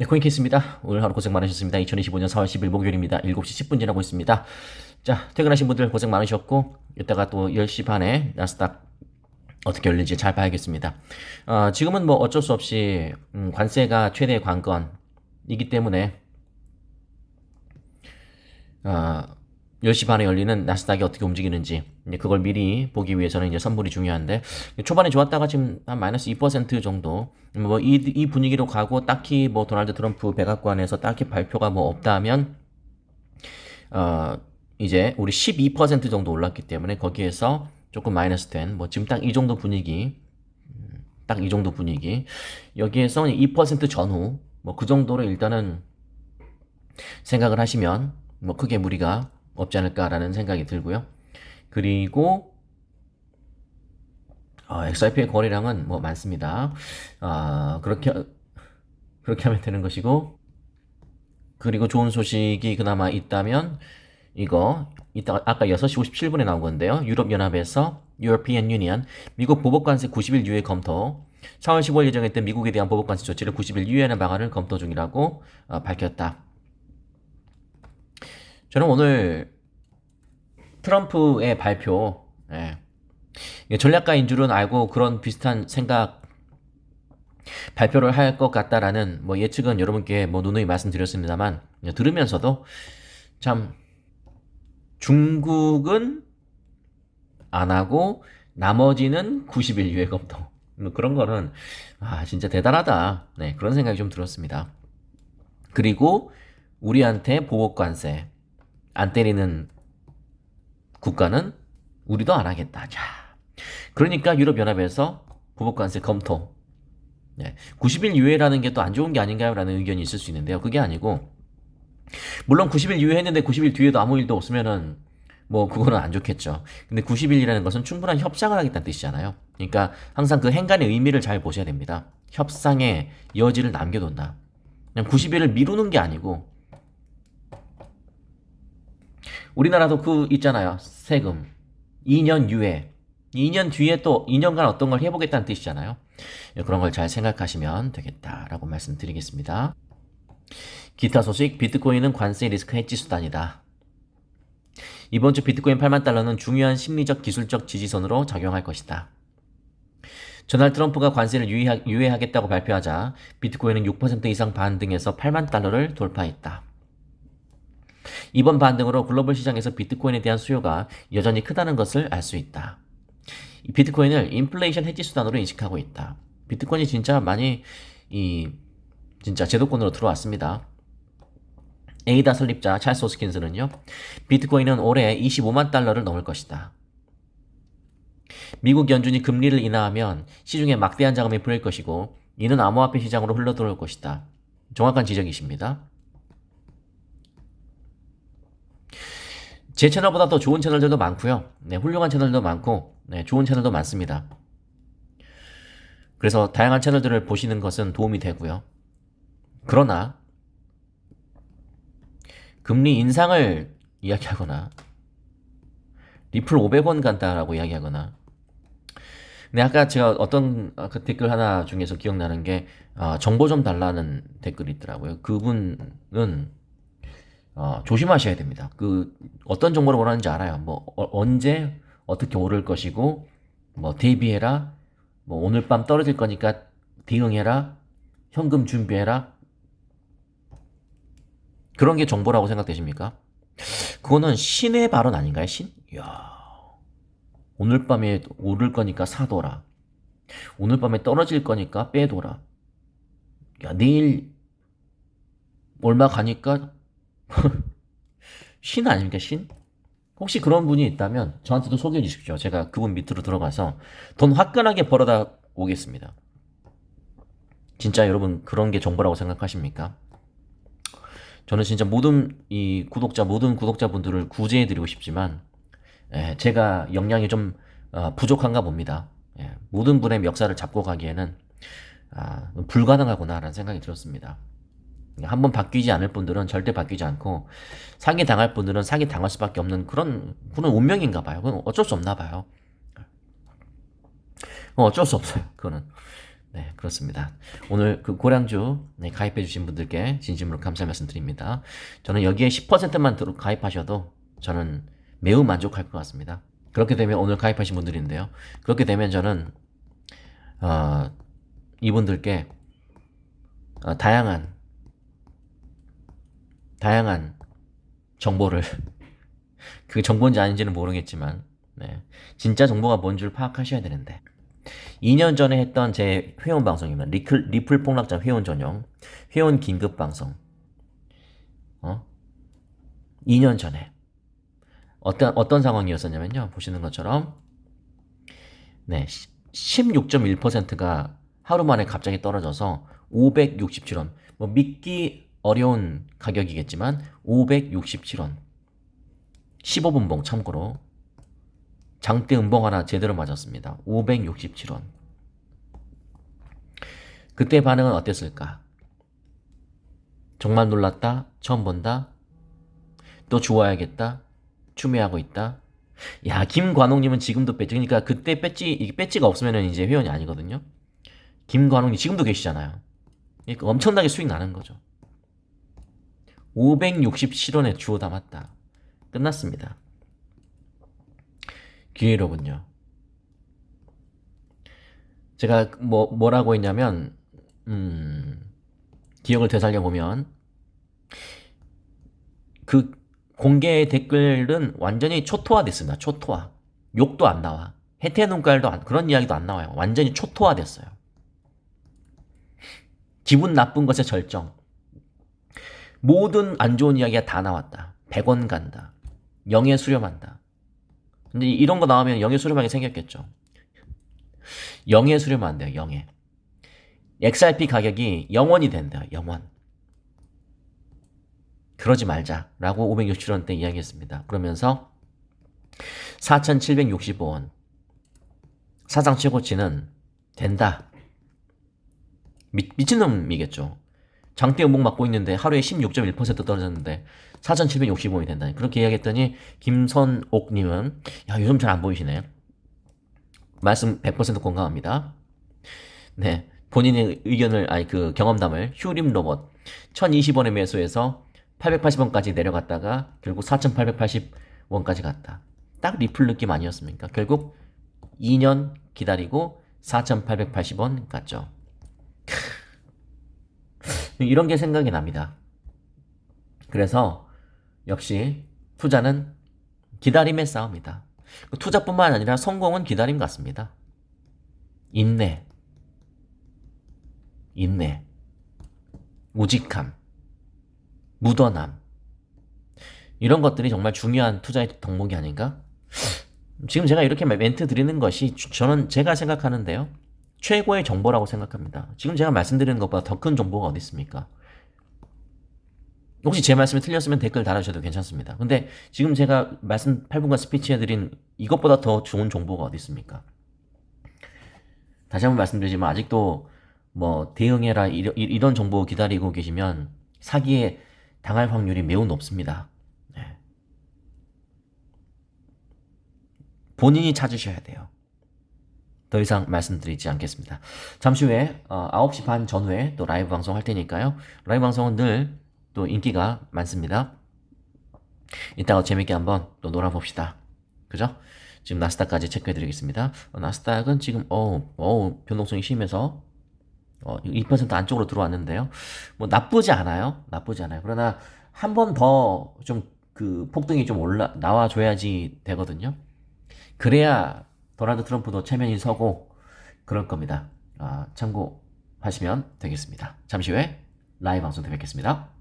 네, 코인케이스입니다. 오늘 하루 고생 많으셨습니다. 2025년 4월 10일 목요일입니다. 7시 10분 지나고 있습니다. 자, 퇴근하신 분들 고생 많으셨고, 이따가 또 10시 반에 나스닥 어떻게 열릴지 잘 봐야겠습니다. 어, 지금은 뭐 어쩔 수 없이 음, 관세가 최대 관건이기 때문에 어, 10시 반에 열리는 나스닥이 어떻게 움직이는지 이제 그걸 미리 보기 위해서는 이제 선물이 중요한데 초반에 좋았다가 지금 한 마이너스 2% 정도. 뭐이 이 분위기로 가고 딱히 뭐 도널드 트럼프 백악관에서 딱히 발표가 뭐 없다면 어 이제 우리 12% 정도 올랐기 때문에 거기에서 조금 마이너스 된뭐 지금 딱 이 정도 분위기 음, 딱이 정도 분위기. 여기에서 2% 전후 뭐 그 정도로 일단은 생각을 하시면 뭐 크게 무리가 없지 않을까라는 생각이 들고요. 그리고 어, XRP의 거래량은 뭐 많습니다. 아, 그렇게 그렇게 하면 되는 것이고 그리고 좋은 소식이 그나마 있다면 이거 이따 아까 6시 57분에 나온 건데요. 유럽 연합에서 European Union 미국 보복 관세 90일 유예 검토 4월 15일 예정했던 미국에 대한 보복 관세 조치를 90일 유예하는 방안을 검토 중이라고 어, 밝혔다. 저는 오늘 트럼프의 발표, 예. 전략가인 줄은 알고 그런 비슷한 생각 발표를 할 것 같다라는 뭐 예측은 여러분께 뭐 누누이 말씀드렸습니다만 들으면서도 참 중국은 안 하고 나머지는 90일 유예 검토. 뭐 그런 거는 아 진짜 대단하다. 네 그런 생각이 좀 들었습니다. 그리고 우리한테 보복 관세 안 때리는 국가는 우리도 안 하겠다. 자, 그러니까 유럽연합에서 보복관세 검토. 네, 90일 유예라는 게 또 안 좋은 게 아닌가요? 라는 의견이 있을 수 있는데요. 그게 아니고, 물론 90일 유예했는데 90일 뒤에도 아무 일도 없으면은 뭐 그거는 안 좋겠죠. 근데 90일이라는 것은 충분한 협상을 하겠다는 뜻이잖아요. 그러니까 항상 그 행간의 의미를 잘 보셔야 됩니다. 협상의 여지를 남겨둔다. 그냥 90일을 미루는 게 아니고 우리나라도 그 있잖아요. 세금. 2년 유예. 2년 뒤에 또 2년간 어떤 걸 해보겠다는 뜻이잖아요. 예, 그런 걸 잘 생각하시면 되겠다라고 말씀드리겠습니다. 기타 소식, 비트코인은 관세 리스크 해지 수단이다. 이번 주 비트코인 8만 달러는 중요한 심리적 기술적 지지선으로 작용할 것이다. 전날 트럼프가 관세를 유예하, 유예하겠다고 발표하자 비트코인은 6% 이상 반등해서 8만 달러를 돌파했다. 이번 반등으로 글로벌 시장에서 비트코인에 대한 수요가 여전히 크다는 것을 알 수 있다. 비트코인을 인플레이션 해지 수단으로 인식하고 있다. 비트코인이 진짜 많이 이 진짜 제도권으로 들어왔습니다. 에이다 설립자 찰스 호스킨스는요. 비트코인은 올해 25만 달러를 넘을 것이다. 미국 연준이 금리를 인하하면 시중에 막대한 자금이 풀릴 것이고 이는 암호화폐 시장으로 흘러들어올 것이다. 정확한 지적이십니다. 제 채널보다 더 좋은 채널들도 많고요. 네, 훌륭한 채널도 많고, 네, 좋은 채널도 많습니다. 그래서 다양한 채널들을 보시는 것은 도움이 되고요. 그러나 금리 인상을 이야기하거나 리플 500원 간다라고 이야기하거나 근데 아까 제가 어떤 그 댓글 하나 중에서 기억나는 게 어, 정보 좀 달라는 댓글이 있더라고요. 그분은 어, 조심하셔야 됩니다. 그 어떤 정보를 원하는지 알아요. 뭐 어, 언제 어떻게 오를 것이고 뭐 대비해라. 뭐 오늘 밤 떨어질 거니까 대응해라. 현금 준비해라. 그런 게 정보라고 생각되십니까? 그거는 신의 발언 아닌가요? 신? 이야. 오늘 밤에 오를 거니까 사둬라. 오늘 밤에 떨어질 거니까 빼둬라. 야, 내일 얼마 가니까 신 아닙니까, 신? 혹시 그런 분이 있다면 저한테도 소개해 주십시오. 제가 그분 밑으로 들어가서 돈 화끈하게 벌어다 오겠습니다. 진짜 여러분 그런 게 정보라고 생각하십니까? 저는 진짜 모든 이 구독자, 모든 구독자분들을 구제해 드리고 싶지만, 예, 제가 역량이 좀 어, 부족한가 봅니다. 예, 모든 분의 멱살을 잡고 가기에는 아, 불가능하구나라는 생각이 들었습니다. 한번 바뀌지 않을 분들은 절대 바뀌지 않고 사기 당할 분들은 사기 당할 수밖에 없는 그런 그런 운명인가 봐요. 그건 어쩔 수 없나 봐요. 어쩔 수 없어요. 그거는 네, 그렇습니다. 오늘 그 고량주 네, 가입해 주신 분들께 진심으로 감사 말씀 드립니다. 저는 여기에 10%만 들어 가입하셔도 저는 매우 만족할 것 같습니다. 그렇게 되면 오늘 가입하신 분들인데요. 그렇게 되면 저는 어, 이분들께 어, 다양한 다양한 정보를 그 정보인지 아닌지는 모르겠지만 네, 진짜 정보가 뭔 줄 파악하셔야 되는데 2년 전에 했던 제 회원 방송입니다. 리클, 리플 폭락자 회원 전용 회원 긴급 방송 어? 2년 전에 어떤 어떤 상황이었었냐면요. 보시는 것처럼 네, 16.1%가 하루 만에 갑자기 떨어져서 567원. 뭐 믿기 어려운 가격이겠지만 567원. 15분봉 참고로 장대 음봉 하나 제대로 맞았습니다. 567원. 그때 반응은 어땠을까? 정말 놀랐다. 처음 본다. 또 주워야겠다. 추매하고 있다. 야, 김관홍님은 지금도 배지. 그러니까 그때 배지, 이게 배지가 없으면 이제 회원이 아니거든요. 김관홍님 지금도 계시잖아요. 그러니까 엄청나게 수익 나는 거죠. 567원에 주워 담았다. 끝났습니다. 기회로군요. 제가 뭐, 뭐라고 했냐면, 음, 기억을 되살려 보면, 그 공개 댓글은 완전히 초토화 됐습니다. 초토화. 욕도 안 나와. 해태 눈깔도 안, 그런 이야기도 안 나와요. 완전히 초토화 됐어요. 기분 나쁜 것의 절정. 모든 안 좋은 이야기가 다 나왔다. 100원 간다. 영예 수렴한다. 근데 이런 거 나오면 영예 수렴하게 생겼겠죠. 영예 수렴 안 돼요. 영예. XRP 가격이 영원이 된다. 영원. 그러지 말자라고 567원대 이야기했습니다. 그러면서 4,765원 사상 최고치는 된다. 미, 미친놈이겠죠. 장대 음봉 맞고 있는데 하루에 16.1% 떨어졌는데 4,765원이 된다. 그렇게 이야기했더니 김선옥님은 야 요즘 잘 안 보이시네. 말씀 100% 공감합니다. 네, 본인의 의견을 아니 그 경험담을 휴림 로봇 1,020원에 매수해서 880원까지 내려갔다가 결국 4,880원까지 갔다. 딱 리플 느낌 아니었습니까? 결국 2년 기다리고 4,880원 갔죠. 이런 게 생각이 납니다. 그래서 역시 투자는 기다림의 싸움이다. 투자뿐만 아니라 성공은 기다림 같습니다. 인내, 인내, 우직함, 묻어남. 이런 것들이 정말 중요한 투자의 덕목이 아닌가? 지금 제가 이렇게 멘트 드리는 것이 저는 제가 생각하는데요. 최고의 정보라고 생각합니다. 지금 제가 말씀드리는 것보다 더 큰 정보가 어디 있습니까? 혹시 제 말씀이 틀렸으면 댓글 달아주셔도 괜찮습니다. 근데 지금 제가 말씀 8분간 스피치 해드린 이것보다 더 좋은 정보가 어디 있습니까? 다시 한번 말씀드리지만 아직도 뭐 대응해라 이런, 정보 기다리고 계시면 사기에 당할 확률이 매우 높습니다. 네. 본인이 찾으셔야 돼요. 더 이상 말씀드리지 않겠습니다. 잠시 후에 어, 9시 반 전후에 또 라이브 방송 할 테니까요. 라이브 방송은 늘 또 인기가 많습니다. 이따가 재밌게 한번 또 놀아봅시다. 그죠? 지금 나스닥까지 체크해 드리겠습니다. 어, 나스닥은 지금 어, 어 변동성이 심해서 어, 2% 안쪽으로 들어왔는데요. 뭐 나쁘지 않아요. 나쁘지 않아요. 그러나 한 번 더 좀 그 폭등이 좀 올라 나와 줘야지 되거든요. 그래야 도널드 트럼프도 체면이 서고 그럴 겁니다. 아, 참고하시면 되겠습니다. 잠시 후에 라이브 방송 때 뵙겠습니다.